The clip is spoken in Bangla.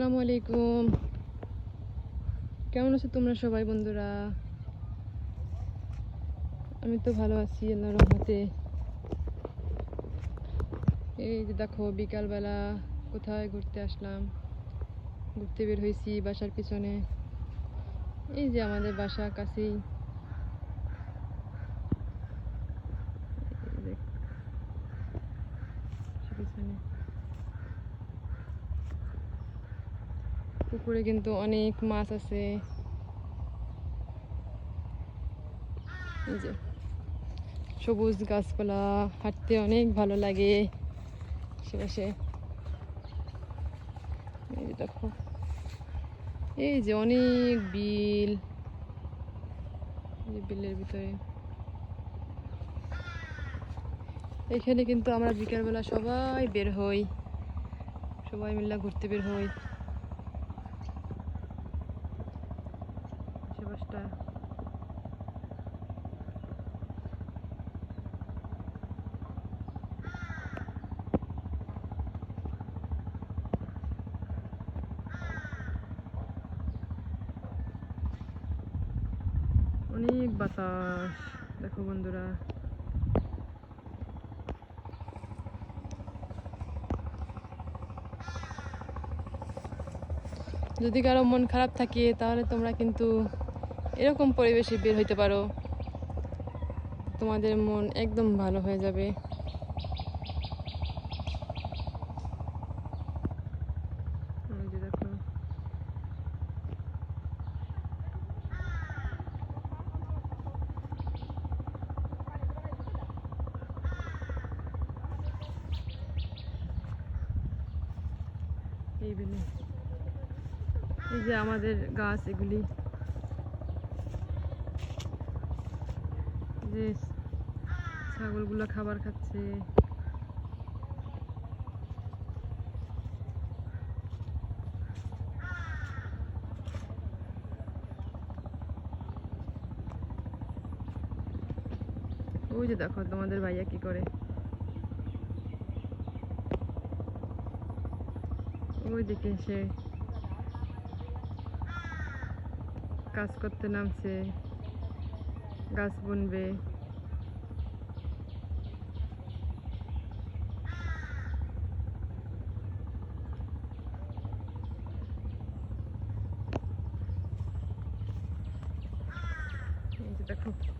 আসসালামু আলাইকুম কেমন আছো তোমরা সবাই বন্ধুরা? আমি তো ভালো আছি আল্লাহ রহমতে। এই যে দেখো, বিকালবেলা কোথায় ঘুরতে আসলাম? ঘুরতে বের হয়েছি বাসার পিছনে। এই যে আমাদের বাসা, কাছেই এই যে পিছনে পুকুরে কিন্তু অনেক মাছ আছে। এই যে, সবুজ গাছপালা, হাঁটতে অনেক ভালো লাগে আশেপাশে। দেখো, এই যে অনেক বিল। বিলের ভিতরে। এখানে কিন্তু আমরা বিকালবেলা সবাই বের হই। সবাই মিলে ঘুরতে বের হই। আশেপাশটা অনেক বাতাস দেখো বন্ধুরা যদি কারও মন খারাপ থাকে তাহলে তোমরা কিন্তু এরকম পরিবেশে বের হইতে পারো। তোমাদের মন একদম ভালো হয়ে যাবে। এই যে আমাদের গাছ এগুলি। যে ছাগলগুলো খাবার খাচ্ছে। ওই যে দেখো তোমাদের ভাইয়া কি করে। ওই দিকে সে কাজ করতে নামছে। গাছ বুনবে। এই যে দেখো